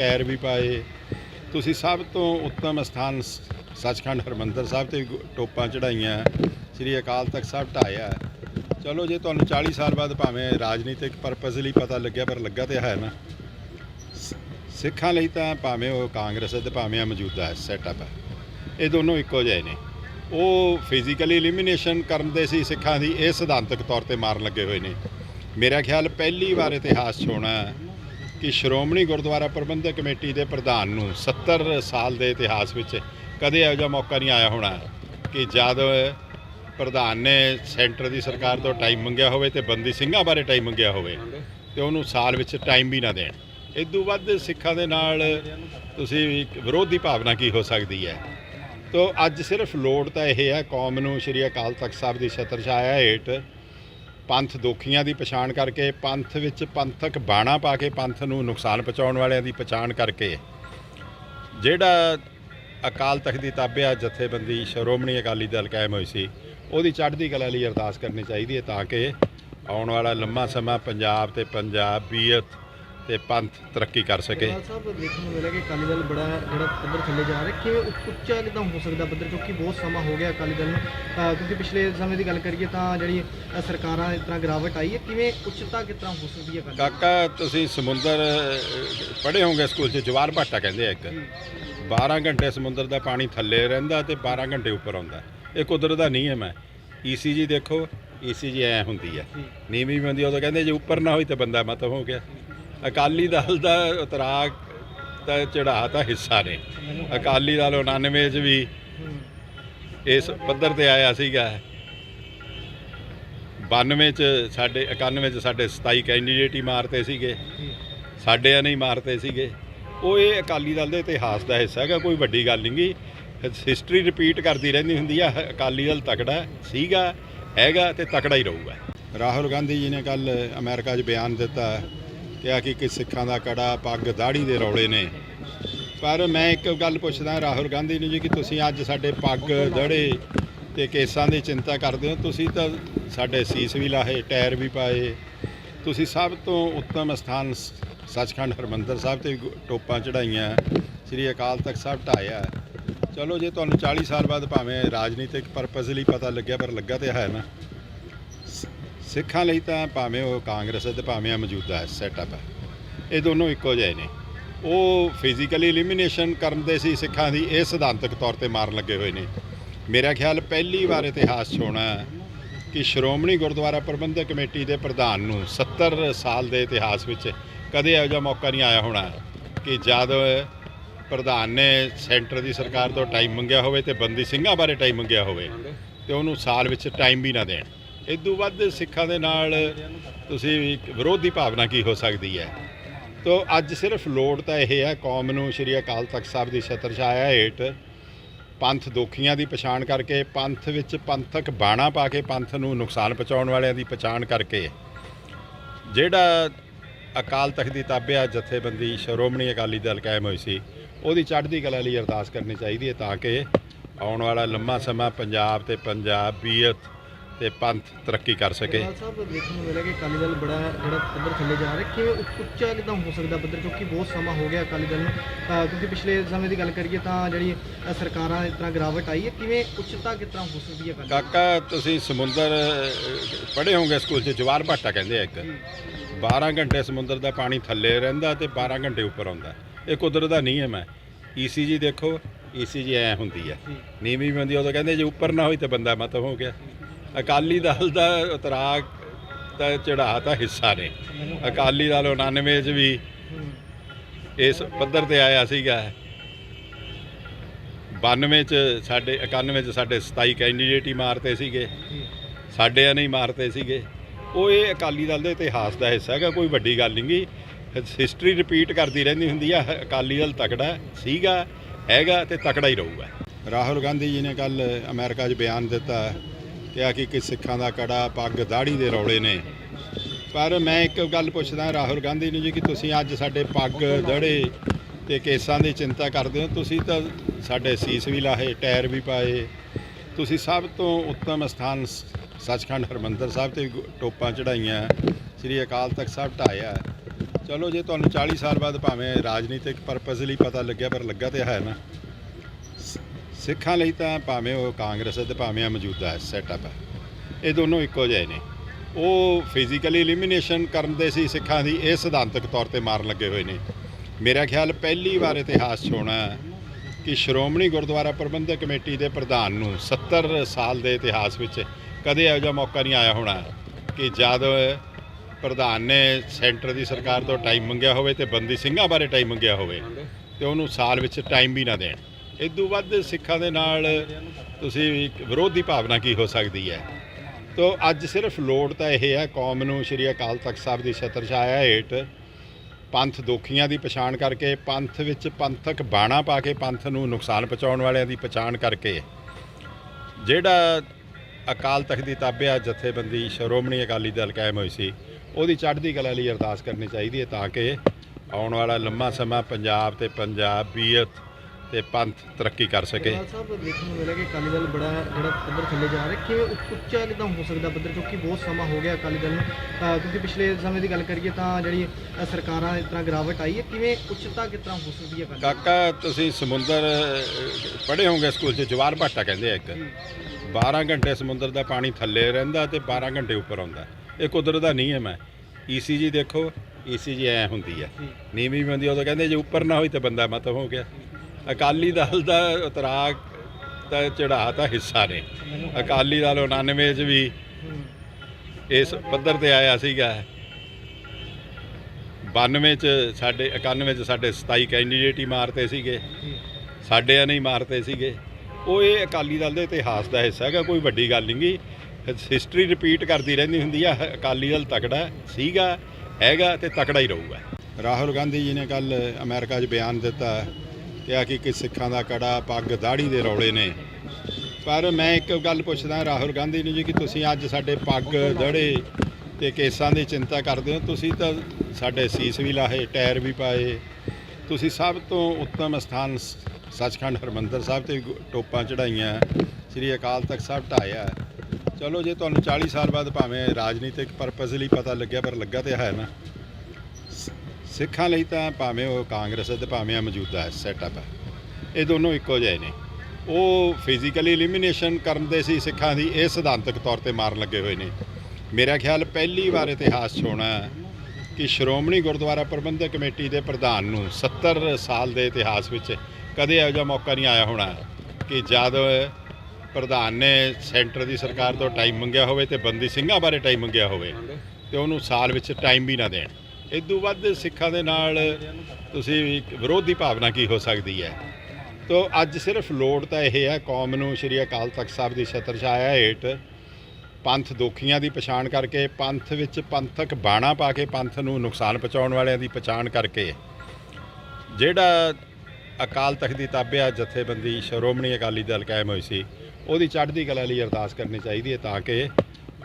ਪੈਰ ਵੀ ਪਾਏ। ਤੁਸੀਂ ਸਭ ਤੋਂ ਉੱਤਮ ਸਥਾਨ ਸੱਚਖੰਡ ਹਰਮੰਦਰ ਸਾਹਿਬ ਤੇ ਗੁ- ਟੋਪਾਂ ਚੜਾਈਆਂ ਸ੍ਰੀ ਅਕਾਲ ਤਖਤ ਸਾਹਿਬ ਢਾਇਆ। ਚਲੋ ਜੇ ਤੁਹਾਨੂੰ 40 ਸਾਲ ਬਾਅਦ ਭਾਵੇਂ ਰਾਜਨੀਤਿਕ ਪਰਪਸ ਲਈ ਪਤਾ ਲੱਗਿਆ, ਪਰ ਲੱਗਾ ਤੇ ਹੈ ਨਾ। ਸ- ਸਿੱਖਾਂ ਲਈ ਤਾਂ ਭਾਵੇਂ ਉਹ ਕਾਂਗਰਸ ਹੈ ਤੇ ਭਾਵੇਂ ਮੌਜੂਦਾ ਹੈ ਸੈਟਅਪ ਹੈ। ਇਹ ਦੋਨੋਂ ਇੱਕੋ ਜਿਹੇ ਨੇ। ਉਹ ਫਿਜ਼ੀਕਲੀ ਐਲੀਮੀਨੇਸ਼ਨ ਕਰਨ ਦੇ ਸੀ ਸਿੱਖਾਂ ਦੀ, ਇਹ ਸਿਧਾਂਤਕ ਤੌਰ ਤੇ ਮਾਰਨ ਲੱਗੇ ਹੋਏ ਨੇ। ਮੇਰਾ ਖਿਆਲ ਪਹਿਲੀ ਵਾਰ ਇਤਿਹਾਸ 'ਚ ਹੋਣਾ ਕਿ ਸ਼੍ਰੋਮਣੀ ਗੁਰਦੁਆਰਾ ਪ੍ਰਬੰਧਕ ਕਮੇਟੀ ਦੇ ਪ੍ਰਧਾਨ ਨੂੰ 70 ਸਾਲ ਦੇ ਇਤਿਹਾਸ ਵਿੱਚ ਕਦੇ ਇਹੋ ਜਿਹਾ ਮੌਕਾ ਨਹੀਂ ਆਇਆ ਹੋਣਾ ਕਿ ਜਦ ਪ੍ਰਧਾਨ ਨੇ ਸੈਂਟਰ ਦੀ ਸਰਕਾਰ ਤੋਂ ਟਾਈਮ ਮੰਗਿਆ ਹੋਵੇ ਤੇ ਬੰਦੀ ਸਿੰਘਾਂ ਬਾਰੇ ਟਾਈਮ ਮੰਗਿਆ ਹੋਵੇ ਤੇ ਉਹਨੂੰ ਸਾਲ ਵਿੱਚ ਟਾਈਮ ਵੀ ਨਾ ਦੇਣ। ਇਦੋਂ ਵੱਧ ਸਿੱਖਾਂ ਦੇ ਨਾਲ ਤੁਸੀਂ ਵਿਰੋਧ ਦੀ ਭਾਵਨਾ ਕੀ ਹੋ ਸਕਦੀ ਹੈ? ਤੋ ਅੱਜ ਸਿਰਫ ਲੋੜ ਤਾਂ ਇਹ ਹੈ, ਕੌਮ ਨੂੰ ਸ਼੍ਰੀ ਅਕਾਲ ਤਖਤ ਸਾਹਿਬ ਦੀ ਛਤਰ ਛਾਇਆ ਹੇਠ ਪੰਥ ਦੋਖੀਆਂ ਦੀ ਪਛਾਣ ਕਰਕੇ, ਪੰਥ ਵਿੱਚ ਪੰਥਕ ਬਾਣਾ ਪਾ ਕੇ ਪੰਥ ਨੂੰ ਨੁਕਸਾਨ ਪਹੁੰਚਾਉਣ ਵਾਲਿਆਂ ਦੀ ਪਛਾਣ ਕਰਕੇ। ਜਿਹੜਾ ਅਕਾਲ ਤਖਤ ਦੀ ਤਾਬਿਆ ਜਥੇਬੰਦੀ ਸ਼੍ਰੋਮਣੀ ਅਕਾਲੀ ਦਲ ਕਾਇਮ ਹੋਈ ਸੀ, ਉਹਦੀ ਚੜ੍ਹਦੀ ਕਲਾ ਲਈ ਅਰਦਾਸ ਕਰਨੀ ਚਾਹੀਦੀ ਹੈ ਤਾਂ ਕਿ ਆਉਣ ਵਾਲਾ ਲੰਮਾ ਸਮਾਂ ਪੰਜਾਬ ਤੇ ਪੰਜਾਬੀਅਤ ਤੇ ਪੰਥ ਤਰੱਕੀ ਕਰ ਸਕੇ। ਗਰੇਵਾਲ ਸਾਹਿਬ ਦੇਖਣ ਨੂੰ ਮਿਲਿਆ ਕਿ ਅਕਾਲੀ ਦਲ ਬੜਾ ਜਿਹੜਾ ਪੱਧਰ ਥੱਲੇ ਜਾ ਰਿਹਾ ਕਿਵੇਂ ਉੱਚ- ਉੱਚਾ ਕਿਦਾਂ ਹੋ ਸਕਦਾ ਪੱਧਰ ਕਿਉਂਕਿ ਬਹੁਤ ਸਮਾਂ ਹੋ ਗਿਆ ਅਕਾਲੀ ਦਲ ਨੂੰ। ਅਹ ਕਿਉਂਕਿ ਪਿਛਲੇ ਸਮੇਂ ਦੀ ਗੱਲ ਕਰੀਏ ਤਾਂ ਜਿਹੜੀ ਅਹ ਸਰਕਾਰਾਂ ਇਸ ਤਰ੍ਹਾਂ ਗਿਰਾਵਟ ਆਈ ਹੈ ਕਿਵੇਂ ਉੱਚਤਾ ਕਿਸ ਤਰ੍ਹਾਂ ਹੋ ਸਕਦੀ ਹੈ ਅਕਾਲੀ ਦਲ ਦੀ? ਕਾਕਾ ਤੁਸੀਂ ਸਮੁੰਦਰ ਪੜ੍ਹੇ ਹੋਗੇ ਸਕੂਲ 'ਚ ਜਵਾਰ ਭਾਟਾ ਕਹਿੰਦੇ ਆ ਇੱਕ। 12 ਘੰਟੇ ਸਮੁੰਦਰ ਦਾ ਪਾਣੀ ਥੱਲੇ ਰਹਿੰਦਾ ਤੇ 12 ਘੰਟੇ ਉੱਪਰ ਆਉਂਦਾ। ਇਹ ਕੁਦਰਤ ਦਾ ਨਿਯਮ ਹੈ। ਈਸੀਜੀ ਦੇਖੋ ਈਸੀਜੀ ਐ ਹੁੰਦੀ ਹੈ। ਨੀਵੀਂ ਵੀ ਹੁੰਦੀ ਆ, ਉਦੋਂ ਕਹਿੰਦੇ ਜੇ ਉੱਪਰ ਨਾ ਹੋਈ ਤਾਂ ਬੰਦਾ ਮਤਮ ਹੋ ਗਿਆ। ਅਕਾਲੀ ਦਲ ਦਾ ਉਤਰਾ ਦਾ ਚੜਾਅ ਤਾਂ ਹਿੱਸਾ ਨੇ। ਅਕਾਲੀ ਦਲ 99 ਚ ਵੀ ਇਸ ਪੱਧਰ ਤੇ ਆਇਆ ਸੀਗਾ। 92 ਚ ਸਾਡੇ 91 ਚ ਸਾਡੇ 27 ਕੈਂਡੀਡੇਟ ਹੀ ਮਾਰਤੇ ਸੀਗੇ। ਸਾਡੇ ਆ ਨਹੀਂ ਮਾਰਤੇ ਸੀਗੇ। ਉਹ ਇਹ ਅਕਾਲੀ ਦਲ ਦੇ ਇਤਿਹਾਸ ਦਾ ਹਿੱਸਾ ਹੈਗਾ, ਕੋਈ ਵੱਡੀ ਗੱਲ ਨਹੀਂ ਗੀ। ਹਿਸਟਰੀ ਰਿਪੀਟ ਕਰਦੀ ਰਹਿੰਦੀ ਹੁੰਦੀ ਆ। ਅਕਾਲੀ ਦਲ ਤਕੜਾ ਸੀਗਾ, ਹੈਗਾ ਤੇ ਤਕੜਾ ਹੀ ਰਹੂਗਾ। ਰਾਹੁਲ ਗਾਂਧੀ ਜੀ ਨੇ ਕੱਲ ਅਮਰੀਕਾ 'ਚ ਬਿਆਨ ਦਿੱਤਾ। ਕਿ ਕਿ ਸਿੱਖਾਂ ਦਾ ਕੜਾ ਪੱਗ ਦਾੜੀ ਦੇ ਰੌਲੇ ਨੇ। ਪਰ ਮੈਂ ਇੱਕ ਗੱਲ ਪੁੱਛਦਾ ਰਾਹੁਲ ਗਾਂਧੀ ਨੂੰ ਜੀ ਕਿ ਤੁਸੀਂ ਅੱਜ ਸਾਡੇ ਪੱਗ ਦੜੇ ਤੇ ਕੇਸਾਂ ਦੀ ਚਿੰਤਾ ਕਰਦੇ ਹੋ? ਤੁਸੀਂ ਤਾਂ ਸਾਡੇ ਸੀਸ ਵੀ ਲਾਹੇ, ਟਾਇਰ ਵੀ ਪਾਏ। ਤੁਸੀਂ ਸਭ ਤੋਂ ਉੱਤਮ ਸਥਾਨ ਸੱਚਖੰਡ ਹਰਮੰਦਰ ਸਾਹਿਬ ਤੇ ਗੁ- ਟੋਪਾਂ ਚੜਾਈਆਂ ਸ੍ਰੀ ਅਕਾਲ ਤਖਤ ਸਾਹਿਬ ਢਾਇਆ ਚਲੋ ਜੇ ਤੁਹਾਨੂੰ 40 ਸਾਲ ਬਾਅਦ ਭਾਵੇਂ ਰਾਜਨੀਤਿਕ ਪਰਪਸ ਲਈ ਪਤਾ ਲੱਗਿਆ, ਪਰ ਲੱਗਾ ਤੇ ਹੈ ਨਾ। ਸਿੱਖਾਂ ਲਈ ਤਾਂ ਭਾਵੇਂ ਉਹ ਕਾਂਗਰਸ ਹੈ ਤੇ ਭਾਵੇਂ ਆ ਮੌਜੂਦਾ ਹੈ ਸੈਟਅਪ ਹੈ। ਇਹ ਦੋਨੋਂ ਇੱਕੋ ਜਿਹੇ ਨੇ। ਉਹ ਫਿਜ਼ੀਕਲੀ ਐਲੀਮੀਨੇਸ਼ਨ ਕਰਨ ਦੇ ਸੀ ਸਿੱਖਾਂ ਦੀ, ਇਹ ਸਿਧਾਂਤਕ ਤੌਰ ਤੇ ਮਾਰਨ ਲੱਗੇ ਹੋਏ ਨੇ। ਮੇਰਾ ਖਿਆਲ ਪਹਿਲੀ ਵਾਰ ਇਤਿਹਾਸ 'ਚ ਹੋਣਾ ਕਿ ਸ਼੍ਰੋਮਣੀ ਗੁਰਦੁਆਰਾ ਪ੍ਰਬੰਧਕ ਕਮੇਟੀ ਦੇ ਪ੍ਰਧਾਨ ਨੂੰ 70 ਸਾਲ ਦੇ ਇਤਿਹਾਸ ਵਿੱਚ ਕਦੇ ਇਹੋ ਜਿਹਾ ਮੌਕਾ ਨਹੀਂ ਆਇਆ ਹੋਣਾ ਕਿ ਜਦ ਪ੍ਰਧਾਨ ਨੇ ਸੈਂਟਰ ਦੀ ਸਰਕਾਰ ਤੋਂ ਟਾਈਮ ਮੰਗਿਆ ਹੋਵੇ ਤੇ ਬੰਦੀ ਸਿੰਘਾਂ ਬਾਰੇ ਟਾਈਮ ਮੰਗਿਆ ਹੋਵੇ ਤੇ ਉਹਨੂੰ ਸਾਲ ਵਿੱਚ ਟਾਈਮ ਵੀ ਨਾ ਦੇਣ। ਇਦੋਂ ਵੱਧ ਸਿੱਖਾਂ ਦੇ ਨਾਲ ਤੁਸੀਂ ਵਿਰੋਧ ਦੀ ਭਾਵਨਾ ਕੀ ਹੋ ਸਕਦੀ ਹੈ? ਤੋ ਅੱਜ ਸਿਰਫ ਲੋੜ ਤਾਂ ਇਹ ਹੈ, ਕੌਮ ਨੂੰ ਸ਼੍ਰੀ ਅਕਾਲ ਤਖਤ ਸਾਹਿਬ ਦੀ ਛਤਰ ਛਾਇਆ ਹੇਠ ਪੰਥ ਦੋਖੀਆਂ ਦੀ ਪਛਾਣ ਕਰਕੇ, ਪੰਥ ਵਿੱਚ ਪੰਥਕ ਬਾਣਾ ਪਾ ਕੇ ਪੰਥ ਨੂੰ ਨੁਕਸਾਨ ਪਹੁੰਚਾਉਣ ਵਾਲਿਆਂ ਦੀ ਪਛਾਣ ਕਰਕੇ ਜਿਹੜਾ ਅਕਾਲ ਤਖਤ ਦੀ ਤਾਬਿਆ ਜਥੇਬੰਦੀ ਸ਼੍ਰੋਮਣੀ ਅਕਾਲੀ ਦਲ ਕਾਇਮ ਹੋਈ ਸੀ, ਉਹਦੀ ਚੜ੍ਹਦੀ ਕਲਾ ਲਈ ਅਰਦਾਸ ਕਰਨੀ ਚਾਹੀਦੀ ਹੈ ਤਾਂ ਕਿ ਆਉਣ ਵਾਲਾ ਲੰਮਾ ਸਮਾਂ ਪੰਜਾਬ ਤੇ ਪੰਜਾਬੀਅਤ ਤੇ ਪੰਥ ਤਰੱਕੀ ਕਰ ਸਕੇ। ਗਰੇਵਾਲ ਸਾਹਿਬ ਦੇਖਣ ਨੂੰ ਮਿਲਿਆ ਕਿ ਅਕਾਲੀ ਦਲ ਬੜਾ ਜਿਹੜਾ ਪੱਧਰ ਥੱਲੇ ਜਾ ਰਿਹਾ ਕਿਵੇਂ ਉੱਚ- ਉੱਚਾ ਕਿਦਾਂ ਹੋ ਸਕਦਾ ਪੱਧਰ ਕਿਉਂਕਿ ਬਹੁਤ ਸਮਾਂ ਹੋ ਗਿਆ ਅਕਾਲੀ ਦਲ ਨੂੰ। ਅਹ ਕਿਉਂਕਿ ਪਿਛਲੇ ਸਮੇਂ ਦੀ ਗੱਲ ਕਰੀਏ ਤਾਂ ਜਿਹੜੀ ਅਹ ਸਰਕਾਰਾਂ ਇਸ ਤਰ੍ਹਾਂ ਗਿਰਾਵਟ ਆਈ ਹੈ ਕਿਵੇਂ ਉੱਚਤਾ ਕਿਸ ਤਰ੍ਹਾਂ ਹੋ ਸਕਦੀ ਹੈ ਅਕਾਲੀ ਦਲ ਦੀ? ਕਾਕਾ ਤੁਸੀਂ ਸਮੁੰਦਰ ਪੜ੍ਹੇ ਹੋਗੇ ਸਕੂਲ 'ਚ ਜਵਾਰ ਭਾਟਾ ਕਹਿੰਦੇ ਆ ਇੱਕ। 12 ਘੰਟੇ ਸਮੁੰਦਰ ਦਾ ਪਾਣੀ ਥੱਲੇ ਰਹਿੰਦਾ ਤੇ 12 ਘੰਟੇ ਉੱਪਰ ਆਉਂਦਾ। ਇਹ ਕੁਦਰਤ ਦਾ ਨਿਯਮ ਹੈ। ਈਸੀਜੀ ਦੇਖੋ ਈਸੀਜੀ ਐ ਹੁੰਦੀ ਹੈ। ਨੀਵੀਂ ਵੀ ਹੁੰਦੀ ਆ, ਉਦੋਂ ਕਹਿੰਦੇ ਜੇ ਉੱਪਰ ਨਾ ਹੋਈ ਤਾਂ ਬੰਦਾ ਮਤਮ ਹੋ ਗਿਆ। ਅਕਾਲੀ ਦਲ ਦਾ ਉਤਰਾ ਦਾ ਚੜਾਅ ਤਾਂ ਹਿੱਸਾ ਨੇ। ਅਕਾਲੀ ਦਲ 99 ਚ ਵੀ ਇਸ ਪੱਧਰ ਤੇ ਆਇਆ ਸੀਗਾ। 92 ਚ ਸਾਡੇ 91 ਚ ਸਾਡੇ 27 ਕੈਂਡੀਡੇਟ ਹੀ ਮਾਰਤੇ ਸੀਗੇ। ਸਾਡੇ ਆ ਨਹੀਂ ਮਾਰਤੇ ਸੀਗੇ। ਉਹ ਇਹ ਅਕਾਲੀ ਦਲ ਦੇ ਇਤਿਹਾਸ ਦਾ ਹਿੱਸਾ ਹੈਗਾ, ਕੋਈ ਵੱਡੀ ਗੱਲ ਨਹੀਂ ਗੀ। ਹਿਸਟਰੀ ਰਿਪੀਟ ਕਰਦੀ ਰਹਿੰਦੀ ਹੁੰਦੀ ਆ, ਅਕਾਲੀ ਦਲ ਤਕੜਾ ਸੀਗਾ, ਹੈਗਾ ਤੇ ਤਕੜਾ ਹੀ ਰਹੂਗਾ। ਰਾਹੁਲ ਗਾਂਧੀ ਜੀ ਨੇ ਕੱਲ ਅਮਰੀਕਾ 'ਚ ਬਿਆਨ ਦਿੱਤਾ। ਕਿਹਾ ਕਿ ਕਿ ਸਿੱਖਾਂ ਦਾ ਕੜਾ ਪੱਗ ਦਾੜੀ ਦੇ ਰੌਲੇ ਨੇ। ਪਰ ਮੈਂ ਇੱਕ ਗੱਲ ਪੁੱਛਦਾ ਰਾਹੁਲ ਗਾਂਧੀ ਨੂੰ ਜੀ ਕਿ ਤੁਸੀਂ ਅੱਜ ਸਾਡੇ ਪੱਗ ਦੜੇ ਤੇ ਕੇਸਾਂ ਦੀ ਚਿੰਤਾ ਕਰਦੇ ਹੋ? ਤੁਸੀਂ ਤਾਂ ਸਾਡੇ ਸੀਸ ਵੀ ਲਾਹੇ, ਟਾਇਰ ਵੀ ਪਾਏ। ਤੁਸੀਂ ਸਭ ਤੋਂ ਉੱਤਮ ਸਥਾਨ ਸੱਚਖੰਡ ਹਰਮੰਦਰ ਸਾਹਿਬ ਤੇ ਗੁ- ਟੋਪਾਂ ਚੜਾਈਆਂ ਸ੍ਰੀ ਅਕਾਲ ਤਖਤ ਸਾਹਿਬ ਢਾਇਆ। ਚਲੋ ਜੇ ਤੁਹਾਨੂੰ 40 ਸਾਲ ਬਾਅਦ ਭਾਵੇਂ ਰਾਜਨੀਤਿਕ ਪਰਪਸ ਲਈ ਪਤਾ ਲੱਗਿਆ, ਪਰ ਲੱਗਾ ਤੇ ਹੈ ਨਾ। ਸਿੱਖਾਂ ਲਈ ਤਾਂ ਭਾਵੇਂ ਉਹ ਕਾਂਗਰਸ ਹੈ ਤੇ ਭਾਵੇਂ ਆ ਮੌਜੂਦਾ ਸੈਟਅਪ ਹੈ। ਇਹ ਦੋਨੋਂ ਇੱਕੋ ਜਿਹੇ ਨੇ। ਉਹ ਫਿਜ਼ੀਕਲੀ ਐਲੀਮੀਨੇਸ਼ਨ ਕਰਨ ਦੇ ਸੀ ਸਿੱਖਾਂ ਦੀ, ਇਹ ਸਿਧਾਂਤਕ ਤੌਰ ਤੇ ਮਾਰਨ ਲੱਗੇ ਹੋਏ ਨੇ। ਮੇਰਾ ਖਿਆਲ ਪਹਿਲੀ ਵਾਰ ਇਤਿਹਾਸ 'ਚ ਹੋਣਾ ਕਿ ਸ਼੍ਰੋਮਣੀ ਗੁਰਦੁਆਰਾ ਪ੍ਰਬੰਧਕ ਕਮੇਟੀ ਦੇ ਪ੍ਰਧਾਨ ਨੂੰ 70 ਸਾਲ ਦੇ ਇਤਿਹਾਸ ਵਿੱਚ ਕਦੇ ਇਹੋ ਜਿਹਾ ਮੌਕਾ ਨਹੀਂ ਆਇਆ ਹੋਣਾ ਕਿ ਜਦ ਪ੍ਰਧਾਨ ਨੇ ਸੈਂਟਰ ਦੀ ਸਰਕਾਰ ਤੋਂ ਟਾਈਮ ਮੰਗਿਆ ਹੋਵੇ ਤੇ ਬੰਦੀ ਸਿੰਘਾਂ ਬਾਰੇ ਟਾਈਮ ਮੰਗਿਆ ਹੋਵੇ ਤੇ ਉਹਨੂੰ ਸਾਲ ਵਿੱਚ ਟਾਈਮ ਵੀ ਨਾ ਦੇਣ। ਇਦੋਂ ਵੱਧ ਸਿੱਖਾਂ ਦੇ ਨਾਲ ਤੁਸੀਂ ਵਿਰੋਧ ਦੀ ਭਾਵਨਾ ਕੀ ਹੋ ਸਕਦੀ ਹੈ? ਤੋ ਅੱਜ ਸਿਰਫ ਲੋੜ ਤਾਂ ਇਹ ਹੈ, ਕੌਮ ਨੂੰ ਸ਼੍ਰੀ ਅਕਾਲ ਤਖਤ ਸਾਹਿਬ ਦੀ ਛਤਰ ਛਾਇਆ ਹੇਠ ਪੰਥ ਦੋਖੀਆਂ ਦੀ ਪਛਾਣ ਕਰਕੇ, ਪੰਥ ਵਿੱਚ ਪੰਥਕ ਬਾਣਾ ਪਾ ਕੇ ਪੰਥ ਨੂੰ ਨੁਕਸਾਨ ਪਹੁੰਚਾਉਣ ਵਾਲਿਆਂ ਦੀ ਪਛਾਣ ਕਰਕੇ ਜਿਹੜਾ ਅਕਾਲ ਤਖਤ ਦੀ ਤਾਬਿਆ ਜਥੇਬੰਦੀ ਸ਼੍ਰੋਮਣੀ ਅਕਾਲੀ ਦਲ ਕਾਇਮ ਹੋਈ ਸੀ, ਉਹਦੀ ਚੜ੍ਹਦੀ ਕਲਾ ਲਈ ਅਰਦਾਸ ਕਰਨੀ ਚਾਹੀਦੀ ਹੈ ਤਾਂ ਕਿ ਆਉਣ ਵਾਲਾ ਲੰਮਾ ਸਮਾਂ ਪੰਜਾਬ ਤੇ ਪੰਜਾਬੀਅਤ ਤੇ ਪੰਥ ਤਰੱਕੀ ਕਰ ਸਕੇ। ਗਰੇਵਾਲ ਸਾਹਿਬ ਦੇਖਣ ਨੂੰ ਮਿਲਿਆ ਕਿ ਅਕਾਲੀ ਦਲ ਬੜਾ ਜਿਹੜਾ ਪੱਧਰ ਥੱਲੇ ਜਾ ਰਿਹਾ ਕਿਵੇਂ ਉੱਚ- ਉੱਚਾ ਕਿਦਾਂ ਹੋ ਸਕਦਾ ਪੱਧਰ ਕਿਉਂਕਿ ਬਹੁਤ ਸਮਾਂ ਹੋ ਗਿਆ ਅਕਾਲੀ ਦਲ ਨੂੰ। ਅਹ ਕਿਉਂਕਿ ਪਿਛਲੇ ਸਮੇਂ ਦੀ ਗੱਲ ਕਰੀਏ ਤਾਂ ਜਿਹੜੀ ਅਹ ਸਰਕਾਰਾਂ ਇਸ ਤਰ੍ਹਾਂ ਗਿਰਾਵਟ ਆਈ ਹੈ ਕਿਵੇਂ ਉੱਚਤਾ ਕਿਸ ਤਰ੍ਹਾਂ ਹੋ ਸਕਦੀ ਹੈ ਅਕਾਲੀ ਦਲ ਕਾਕਾ ਤੁਸੀਂ ਸਮੁੰਦਰ ਪੜ੍ਹੇ ਹੋਗੇ ਸਕੂਲ 'ਚ ਜਵਾਰ ਭਾਟਾ ਕਹਿੰਦੇ ਆ ਇੱਕ। 12 ਘੰਟੇ ਸਮੁੰਦਰ ਦਾ ਪਾਣੀ ਥੱਲੇ ਰਹਿੰਦਾ ਤੇ 12 ਘੰਟੇ ਉੱਪਰ ਆਉਂਦਾ। ਇਹ ਕੁਦਰਤ ਦਾ ਨਿਯਮ ਹੈ। ਈਸੀਜੀ ਦੇਖੋ ਈਸੀਜੀ ਐ ਹੁੰਦੀ ਹੈ। ਨੀਵੀਂ ਵੀ ਹੁੰਦੀ ਆ, ਉਦੋਂ ਕਹਿੰਦੇ ਜੇ ਉੱਪਰ ਨਾ ਹੋਈ ਤੇ ਬੰਦਾ ਮਤਮ ਹੋ ਗਿਆ। ਅਕਾਲੀ ਦਲ ਦਾ ਉਤਰਾ ਦਾ ਚੜਾਅ ਤਾਂ ਹਿੱਸਾ ਨੇ। ਅਕਾਲੀ ਦਲ 99 ਚ ਵੀ ਇਸ ਪੱਧਰ ਤੇ ਆਇਆ ਸੀਗਾ। 92 ਚ ਸਾਡੇ 91 ਚ ਸਾਡੇ 27 ਕੈਂਡੀਡੇਟ ਹੀ ਮਾਰਤੇ ਸੀਗੇ। ਜੀ। ਸਾਡੇ ਨਹੀਂ ਮਾਰਤੇ ਸੀਗੇ। ਉਹ ਇਹ ਅਕਾਲੀ ਦਲ ਦੇ ਇਤਿਹਾਸ ਦਾ ਹਿੱਸਾ ਹੈਗਾ, ਕੋਈ ਵੱਡੀ ਗੱਲ ਨਹੀਂ ਗੀ। ਹਿਸਟਰੀ ਰਿਪੀਟ ਕਰਦੀ ਰਹਿੰਦੀ ਹੁੰਦੀ ਆ, ਅਕਾਲੀ ਦਲ ਤਕੜਾ ਸੀਗਾ, ਹੈਗਾ ਤੇ ਤਕੜਾ ਹੀ ਰਹੂਗਾ। ਰਾਹੁਲ ਗਾਂਧੀ ਜੀ ਨੇ ਕੱਲ ਅਮਰੀਕਾ 'ਚ ਬਿਆਨ ਦਿੱਤਾ। ਕਿਹਾ ਕਿ ਕਿ ਸਿੱਖਾਂ ਦਾ ਕੜਾ ਪੱਗ ਦਾੜੀ ਦੇ ਰੌਲੇ ਨੇ। ਪਰ ਮੈਂ ਇੱਕ ਗੱਲ ਪੁੱਛਦਾ ਰਾਹੁਲ ਗਾਂਧੀ ਨੂੰ ਜੀ, ਕਿ ਤੁਸੀਂ ਅੱਜ ਸਾਡੇ ਪੱਗ ਦੜੇ ਤੇ ਕੇਸਾਂ ਦੀ ਚਿੰਤਾ ਕਰਦੇ ਹੋ? ਤੁਸੀਂ ਤਾਂ ਸਾਡੇ ਸੀਸ ਵੀ ਲਾਹੇ, ਟਾਇਰ ਵੀ ਪਾਏ। ਤੁਸੀਂ ਸਭ ਤੋਂ ਉੱਤਮ ਸਥਾਨ ਸੱਚਖੰਡ ਹਰਮੰਦਰ ਸਾਹਿਬ ਤੇ ਗੁ- ਟੋਪਾਂ ਚੜਾਈਆਂ ਸ੍ਰੀ ਅਕਾਲ ਤਖਤ ਸਾਹਿਬ ਢਾਇਆ ਚਲੋ ਜੇ ਤੁਹਾਨੂੰ 40 ਸਾਲ ਬਾਅਦ ਭਾਵੇਂ ਰਾਜਨੀਤਿਕ ਪਰਪਸ ਲਈ ਪਤਾ ਲੱਗਿਆ, ਪਰ ਲੱਗਾ ਤੇ ਹੈ ਨਾ। ਸਿੱਖਾਂ ਲਈ ਤਾਂ ਭਾਵੇਂ ਉਹ ਕਾਂਗਰਸ ਹੈ ਤੇ ਭਾਵੇਂ ਆ ਮੌਜੂਦਾ ਸੈਟਅਪ ਹੈ। ਇਹ ਦੋਨੋਂ ਇੱਕੋ ਜਿਹੇ ਨੇ। ਉਹ ਫਿਜ਼ੀਕਲੀ ਐਲੀਮੀਨੇਸ਼ਨ ਕਰਨ ਦੇ ਸੀ ਸਿੱਖਾਂ ਦੀ, ਇਹ ਸਿਧਾਂਤਕ ਤੌਰ ਤੇ ਮਾਰਨ ਲੱਗੇ ਹੋਏ ਨੇ। ਮੇਰਾ ਖਿਆਲ ਪਹਿਲੀ ਵਾਰ ਇਤਿਹਾਸ 'ਚ ਹੋਣਾ ਕਿ ਸ਼੍ਰੋਮਣੀ ਗੁਰਦੁਆਰਾ ਪ੍ਰਬੰਧਕ ਕਮੇਟੀ ਦੇ ਪ੍ਰਧਾਨ ਨੂੰ 70 ਸਾਲ ਦੇ ਇਤਿਹਾਸ ਵਿੱਚ ਕਦੇ ਇਹੋ ਜਿਹਾ ਮੌਕਾ ਨਹੀਂ ਆਇਆ ਹੋਣਾ ਕਿ ਜਦ ਪ੍ਰਧਾਨ ਨੇ ਸੈਂਟਰ ਦੀ ਸਰਕਾਰ ਤੋਂ ਟਾਈਮ ਮੰਗਿਆ ਹੋਵੇ ਤੇ ਬੰਦੀ ਸਿੰਘਾਂ ਬਾਰੇ ਟਾਈਮ ਮੰਗਿਆ ਹੋਵੇ ਤੇ ਉਹਨੂੰ ਸਾਲ ਵਿੱਚ ਟਾਈਮ ਵੀ ਨਾ ਦੇਣ। ਇਦੋਂ ਵੱਧ ਸਿੱਖਾਂ ਦੇ ਨਾਲ ਤੁਸੀਂ ਵਿਰੋਧ ਦੀ ਭਾਵਨਾ ਕੀ ਹੋ ਸਕਦੀ ਹੈ? ਤੋ ਅੱਜ ਸਿਰਫ ਲੋੜ ਤਾਂ ਇਹ ਹੈ, ਕੌਮ ਨੂੰ ਸ਼੍ਰੀ ਅਕਾਲ ਤਖਤ ਸਾਹਿਬ ਦੀ ਛਤਰ ਛਾਇਆ ਹੇਠ ਪੰਥ ਦੋਖੀਆਂ ਦੀ ਪਛਾਣ ਕਰਕੇ, ਪੰਥ ਵਿੱਚ ਪੰਥਕ ਬਾਣਾ ਪਾ ਕੇ ਪੰਥ ਨੂੰ ਨੁਕਸਾਨ ਪਹੁੰਚਾਉਣ ਵਾਲਿਆਂ ਦੀ ਪਛਾਣ ਕਰਕੇ, ਜਿਹੜਾ ਅਕਾਲ ਤਖਤ ਦੀ ਤਾਬਿਆ ਜਥੇਬੰਦੀ ਸ਼੍ਰੋਮਣੀ ਅਕਾਲੀ ਦਲ ਕਾਇਮ ਹੋਈ ਸੀ, ਉਹਦੀ ਚੜ੍ਹਦੀ ਕਲਾ ਲਈ ਅਰਦਾਸ ਕਰਨੀ ਚਾਹੀਦੀ ਹੈ ਤਾਂ ਕਿ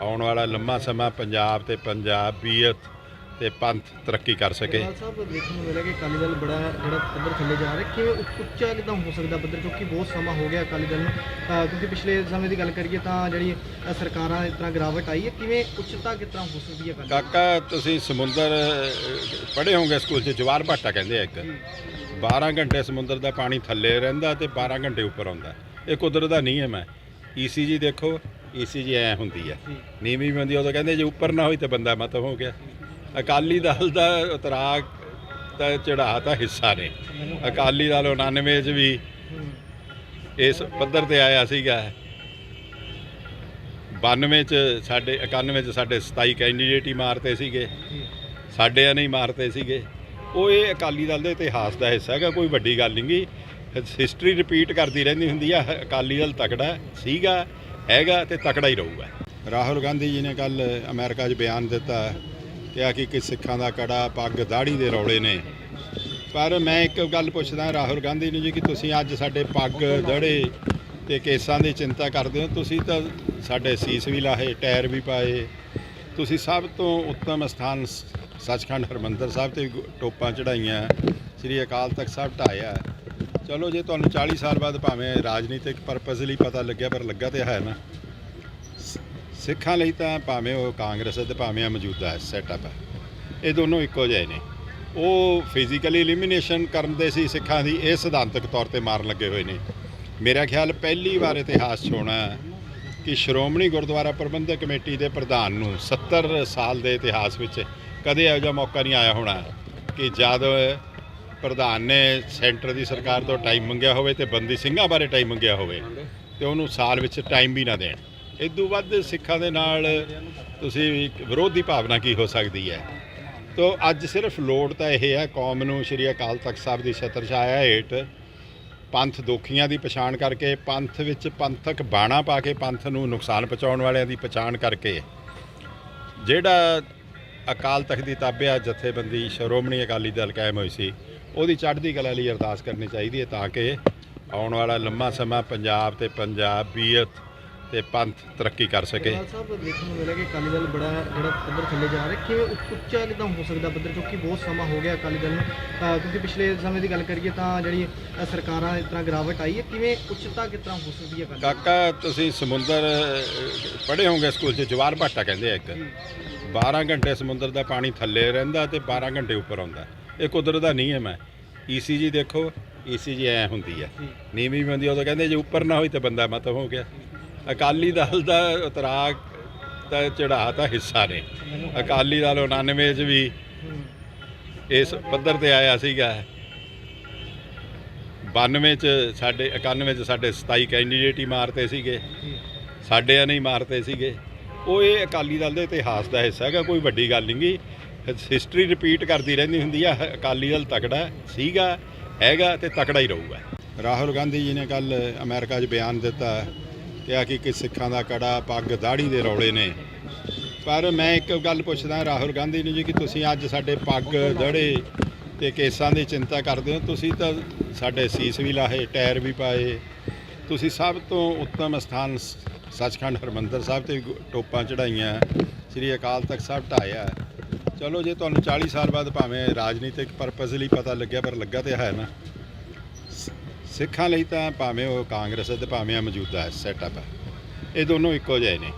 ਆਉਣ ਵਾਲਾ ਲੰਮਾ ਸਮਾਂ ਪੰਜਾਬ ਤੇ ਪੰਜਾਬੀਅਤ ਤੇ ਪੰਥ ਤਰੱਕੀ ਕਰ ਸਕੇ। ਗਰੇਵਾਲ ਸਾਹਿਬ ਦੇਖਣ ਨੂੰ ਮਿਲਿਆ ਕਿ ਅਕਾਲੀ ਦਲ ਬੜਾ ਜਿਹੜਾ ਪੱਧਰ ਥੱਲੇ ਜਾ ਰਿਹਾ ਕਿਵੇਂ ਉੱਚ- ਉੱਚਾ ਕਿਦਾਂ ਹੋ ਸਕਦਾ ਪੱਧਰ? ਕਿਉਂਕਿ ਬਹੁਤ ਸਮਾਂ ਹੋ ਗਿਆ ਅਕਾਲੀ ਦਲ ਨੂੰ। ਅਹ ਕਿਉਂਕਿ ਪਿਛਲੇ ਸਮੇਂ ਦੀ ਗੱਲ ਕਰੀਏ ਤਾਂ ਜਿਹੜੀ ਅਹ ਸਰਕਾਰਾਂ ਇਸ ਤਰ੍ਹਾਂ ਗਿਰਾਵਟ ਆਈ ਹੈ ਕਿਵੇਂ ਉੱਚਤਾ ਕਿਸ ਤਰ੍ਹਾਂ ਹੋ ਸਕਦੀ ਹੈ ਅਕਾਲੀ ਦਲ? ਕਾਕਾ ਤੁਸੀਂ ਸਮੁੰਦਰ ਪੜ੍ਹੇ ਹੋਗੇ ਸਕੂਲ 'ਚ ਜਵਾਰ ਭਾਟਾ ਕਹਿੰਦੇ ਆ ਇੱਕ। 12 ਘੰਟੇ ਸਮੁੰਦਰ ਦਾ ਪਾਣੀ ਥੱਲੇ ਰਹਿੰਦਾ ਤੇ 12 ਘੰਟੇ ਉੱਪਰ ਆਉਂਦਾ। ਇਹ ਕੁਦਰਤ ਦਾ ਨਿਯਮ ਹੈ। ਈਸੀਜੀ ਦੇਖੋ ਈਸੀਜੀ ਐ ਹੁੰਦੀ ਹੈ। ਜੀ। ਨੀਵੀਂ ਵੀ ਹੁੰਦੀ ਆ, ਉਦੋਂ ਕਹਿੰਦੇ ਜੇ ਉੱਪਰ ਨਾ ਹੋਈ ਤੇ ਬੰਦਾ ਮਤਮ ਹੋ ਗਿਆ। ਅਕਾਲੀ ਦਲ ਦਾ ਉਤਰਾ ਦਾ ਚੜਾਅ ਤਾਂ ਹਿੱਸਾ ਨੇ। ਅਕਾਲੀ ਦਲ 99 ਚ ਵੀ ਇਸ ਪੱਧਰ ਤੇ ਆਇਆ ਸੀਗਾ। 92 ਚ ਸਾਡੇ 91 ਚ ਸਾਡੇ 27 ਕੈਂਡੀਡੇਟ ਹੀ ਮਾਰਤੇ ਸੀਗੇ। ਜੀ। ਸਾਡੇ ਆ ਨਹੀਂ ਮਾਰਤੇ ਸੀਗੇ। ਉਹ ਇਹ ਅਕਾਲੀ ਦਲ ਦੇ ਇਤਿਹਾਸ ਦਾ ਹਿੱਸਾ ਹੈਗਾ, ਕੋਈ ਵੱਡੀ ਗੱਲ ਨਹੀਂ ਗੀ। ਹਿਸਟਰੀ ਰਿਪੀਟ ਕਰਦੀ ਰਹਿੰਦੀ ਹੁੰਦੀ ਆ, ਅਕਾਲੀ ਦਲ ਤਕੜਾ ਸੀਗਾ, ਹੈਗਾ ਤੇ ਤਕੜਾ ਹੀ ਰਹੂਗਾ। ਰਾਹੁਲ ਗਾਂਧੀ ਜੀ ਨੇ ਕੱਲ ਅਮਰੀਕਾ 'ਚ ਬਿਆਨ ਦਿੱਤਾ। ਕਿਹਾ ਕਿ ਕਿ ਸਿੱਖਾਂ ਦਾ ਕੜਾ ਪੱਗ ਦਾੜੀ ਦੇ ਰੌਲੇ ਨੇ। ਪਰ ਮੈਂ ਇੱਕ ਗੱਲ ਪੁੱਛਦਾ ਰਾਹੁਲ ਗਾਂਧੀ ਨੂੰ ਜੀ ਕਿ ਤੁਸੀਂ ਅੱਜ ਸਾਡੇ ਪੱਗ ਦੜੇ ਤੇ ਕੇਸਾਂ ਦੀ ਚਿੰਤਾ ਕਰਦੇ ਹੋ? ਤੁਸੀਂ ਤਾਂ ਸਾਡੇ ਸੀਸ ਵੀ ਲਾਹੇ, ਟਾਇਰ ਵੀ ਪਾਏ। ਤੁਸੀਂ ਸਭ ਤੋਂ ਉੱਤਮ ਸਥਾਨ ਸੱਚਖੰਡ ਹਰਮੰਦਰ ਸਾਹਿਬ ਤੇ ਗੁ- ਟੋਪਾਂ ਚੜਾਈਆਂ ਸ੍ਰੀ ਅਕਾਲ ਤਖਤ ਸਾਹਿਬ ਢਾਇਆ ਚਲੋ ਜੇ ਤੁਹਾਨੂੰ 40 ਸਾਲ ਬਾਅਦ ਭਾਵੇਂ ਰਾਜਨੀਤਿਕ ਪਰਪਸ ਲਈ ਪਤਾ ਲੱਗਿਆ, ਪਰ ਲੱਗਾ ਤੇ ਹੈ ਨਾ। ਸਿੱਖਾਂ ਲਈ ਤਾਂ ਭਾਵੇਂ ਉਹ ਕਾਂਗਰਸ ਹੈ ਤੇ ਭਾਵੇਂ ਆ ਮੌਜੂਦਾ ਸੈਟਅਪ ਹੈ ਇਹ ਦੋਨੋਂ ਇੱਕੋ ਜਿਹੇ ਨੇ। ਉਹ ਫਿਜ਼ੀਕਲੀ ਐਲੀਮੀਨੇਸ਼ਨ ਕਰਨ ਦੇ ਸੀ ਸਿੱਖਾਂ ਦੀ, ਇਹ ਸਿਧਾਂਤਕ ਤੌਰ ਤੇ ਮਾਰਨ ਲੱਗੇ ਹੋਏ ਨੇ। ਮੇਰਾ ਖਿਆਲ ਪਹਿਲੀ ਵਾਰ ਇਤਿਹਾਸ 'ਚ ਹੋਣਾ ਕਿ ਸ਼੍ਰੋਮਣੀ ਗੁਰਦੁਆਰਾ ਪ੍ਰਬੰਧਕ ਕਮੇਟੀ ਦੇ ਪ੍ਰਧਾਨ ਨੂੰ 70 ਸਾਲ ਦੇ ਇਤਿਹਾਸ ਵਿੱਚ ਕਦੇ ਇਹੋ ਜਿਹਾ ਮੌਕਾ ਨਹੀਂ ਆਇਆ ਹੋਣਾ ਕਿ ਜਦ ਪ੍ਰਧਾਨ ਨੇ ਸੈਂਟਰ ਦੀ ਸਰਕਾਰ ਤੋਂ ਟਾਈਮ ਮੰਗਿਆ ਹੋਵੇ ਤੇ ਬੰਦੀ ਸਿੰਘਾਂ ਬਾਰੇ ਟਾਈਮ ਮੰਗਿਆ ਹੋਵੇ ਤੇ ਉਹਨੂੰ ਸਾਲ ਵਿੱਚ ਟਾਈਮ ਵੀ ਨਾ ਦੇਣ। ਇਦੋਂ ਵੱਧ ਸਿੱਖਾਂ ਦੇ ਨਾਲ ਤੁਸੀਂ ਵਿਰੋਧ ਦੀ ਭਾਵਨਾ ਕੀ ਹੋ ਸਕਦੀ ਹੈ? ਤੋ ਅੱਜ ਸਿਰਫ ਲੋੜ ਤਾਂ ਇਹ ਹੈ, ਕੌਮ ਨੂੰ ਸ਼੍ਰੀ ਅਕਾਲ ਤਖਤ ਸਾਹਿਬ ਦੀ ਛਤਰ ਛਾਇਆ ਹੇਠ ਪੰਥ ਦੋਖੀਆਂ ਦੀ ਪਛਾਣ ਕਰਕੇ, ਪੰਥ ਵਿੱਚ ਪੰਥਕ ਬਾਣਾ ਪਾ ਕੇ ਪੰਥ ਨੂੰ ਨੁਕਸਾਨ ਪਹੁੰਚਾਉਣ ਵਾਲਿਆਂ ਦੀ ਪਛਾਣ ਕਰਕੇ, ਜਿਹੜਾ ਅਕਾਲ ਤਖਤ ਦੀ ਤਾਬਿਆ ਜਥੇਬੰਦੀ ਸ਼੍ਰੋਮਣੀ ਅਕਾਲੀ ਦਲ ਕਾਇਮ ਹੋਈ ਸੀ, ਉਹਦੀ ਚੜ੍ਹਦੀ ਕਲਾ ਲਈ ਅਰਦਾਸ ਕਰਨੀ ਚਾਹੀਦੀ ਹੈ ਤਾਂ ਕਿ ਆਉਣ ਵਾਲਾ ਲੰਮਾ ਸਮਾਂ ਪੰਜਾਬ ਤੇ ਪੰਜਾਬੀਅਤ ਤੇ ਪੰਥ ਤਰੱਕੀ ਕਰ ਸਕੇ। ਸਾਹਿਬ ਦੇਖਣ ਨੂੰ ਮਿਲਿਆ ਕਿ ਅਕਾਲੀ ਦਲ ਬੜਾ ਜਿਹੜਾ ਪੱਧਰ ਥੱਲੇ ਜਾ ਰਿਹਾ। ਕਿਵੇਂ ਉੱਚ- ਉੱਚਾ ਕਿਦਾਂ ਹੋ ਸਕਦਾ ਪੱਧਰ? ਕਿਉਂਕਿ ਬਹੁਤ ਸਮਾਂ ਹੋ ਗਿਆ ਅਕਾਲੀ ਦਲ ਨੂੰ। ਅਹ ਕਿਉਂਕਿ ਪਿਛਲੇ ਸਮੇਂ ਦੀ ਗੱਲ ਕਰੀਏ ਤਾਂ ਜਿਹੜੀ ਅਹ ਸਰਕਾਰਾਂ ਇਸ ਤਰ੍ਹਾਂ ਗਿਰਾਵਟ ਆਈ ਹੈ। ਕਿਵੇਂ ਉੱਚਤਾ ਕਿਸ ਤਰ੍ਹਾਂ ਹੋ ਸਕਦੀ ਹੈ ਅਕਾਲੀ ਦਲ? ਦੀ? ਕਾਕਾ ਤੁਸੀਂ ਸਮੁੰਦਰ ਪੜ੍ਹੇ ਹੋਗੇ ਸਕੂਲ 'ਚ? ਜਵਾਰ ਭਾਟਾ ਕਹਿੰਦੇ ਆ ਇੱਕ। 12 ਘੰਟੇ ਸਮੁੰਦਰ ਦਾ ਪਾਣੀ ਥੱਲੇ ਰਹਿੰਦਾ ਤੇ 12 ਘੰਟੇ ਉੱਪਰ ਆਉਂਦਾ। ਇਹ ਕੁਦਰਤ ਦਾ ਨਿਯਮ ਹੈ। ਈਸੀਜੀ ਦੇਖੋ ਈਸੀਜੀ ਐ ਹੁੰਦੀ ਹੈ। ਨੀਵੀਂ ਵੀ ਹੁੰਦੀ ਆ, ਉਦੋਂ ਕਹਿੰਦੇ ਜੇ ਉੱਪਰ ਨਾ ਹੋਈ ਤਾਂ ਬੰਦਾ ਮਤਮ ਹੋ ਗਿਆ। ਅਕਾਲੀ ਦਲ ਦਾ ਉਤਰਾ ਦਾ ਚੜਾਅ ਤਾਂ ਹਿੱਸਾ ਨੇ। ਅਕਾਲੀ ਦਲ 99 ਚ ਵੀ ਇਸ ਪੱਧਰ ਤੇ ਆਇਆ ਸੀਗਾ। 92 ਚ ਸਾਡੇ 91 ਚ ਸਾਡੇ 27 ਕੈਂਡੀਡੇਟ ਹੀ ਮਾਰਤੇ ਸੀਗੇ। ਜੀ ਸਾਡੇ ਆ ਨਹੀਂ ਮਾਰਤੇ ਸੀਗੇ। ਉਹ ਇਹ ਅਕਾਲੀ ਦਲ ਦੇ ਇਤਿਹਾਸ ਦਾ ਹਿੱਸਾ ਹੈਗਾ, ਕੋਈ ਵੱਡੀ ਗੱਲ ਨਹੀਂ ਗੀ। ਹਿਸਟਰੀ ਰਿਪੀਟ ਕਰਦੀ ਰਹਿੰਦੀ ਹੁੰਦੀ ਆ, ਅਕਾਲੀ ਦਲ ਤਕੜਾ ਸੀਗਾ, ਹੈਗਾ ਤੇ ਤਕੜਾ ਹੀ ਰਹੂਗਾ। ਰਾਹੁਲ ਗਾਂਧੀ ਜੀ ਨੇ ਕੱਲ ਅਮਰੀਕਾ 'ਚ ਬਿਆਨ ਦਿੱਤਾ। ਕਿਹਾ ਕਿ ਕਿ ਸਿੱਖਾਂ ਦਾ ਕੜਾ ਪੱਗ ਦਾੜੀ ਦੇ ਰੌਲੇ ਨੇ। ਪਰ ਮੈਂ ਇੱਕ ਗੱਲ ਪੁੱਛਦਾ ਰਾਹੁਲ ਗਾਂਧੀ ਨੂੰ ਜੀ ਕਿ ਤੁਸੀਂ ਅੱਜ ਸਾਡੇ ਪੱਗ ਦੜੇ ਤੇ ਕੇਸਾਂ ਦੀ ਚਿੰਤਾ ਕਰਦੇ ਹੋ? ਤੁਸੀਂ ਤਾਂ ਸਾਡੇ ਸੀਸ ਵੀ ਲਾਹੇ, ਟਾਇਰ ਵੀ ਪਾਏ। ਤੁਸੀਂ ਸਭ ਤੋਂ ਉੱਤਮ ਸਥਾਨ ਸੱਚਖੰਡ ਹਰਮੰਦਰ ਸਾਹਿਬ ਤੇ ਵੀ ਟੋਪਾਂ ਚੜਾਈਆਂ ਸ੍ਰੀ ਅਕਾਲ ਤਖਤ ਸਾਹਿਬ ਢਾਇਆ ਚਲੋ ਜੇ ਤੁਹਾਨੂੰ 40 ਸਾਲ ਬਾਅਦ ਭਾਵੇਂ ਰਾਜਨੀਤਿਕ ਪਰਪਸ ਲਈ ਪਤਾ ਲੱਗਿਆ, ਪਰ ਲੱਗਾ ਤੇ ਹੈ ਨਾ। ਸਿੱਖਾਂ ਲਈ ਤਾਂ ਭਾਵੇਂ ਉਹ ਕਾਂਗਰਸ ਹੈ ਤੇ ਭਾਵੇਂ ਆ ਮੌਜੂਦਾ ਸੈਟਅਪ ਹੈ ਇਹ ਦੋਨੋਂ ਇੱਕੋ ਜਿਹੇ ਨੇ।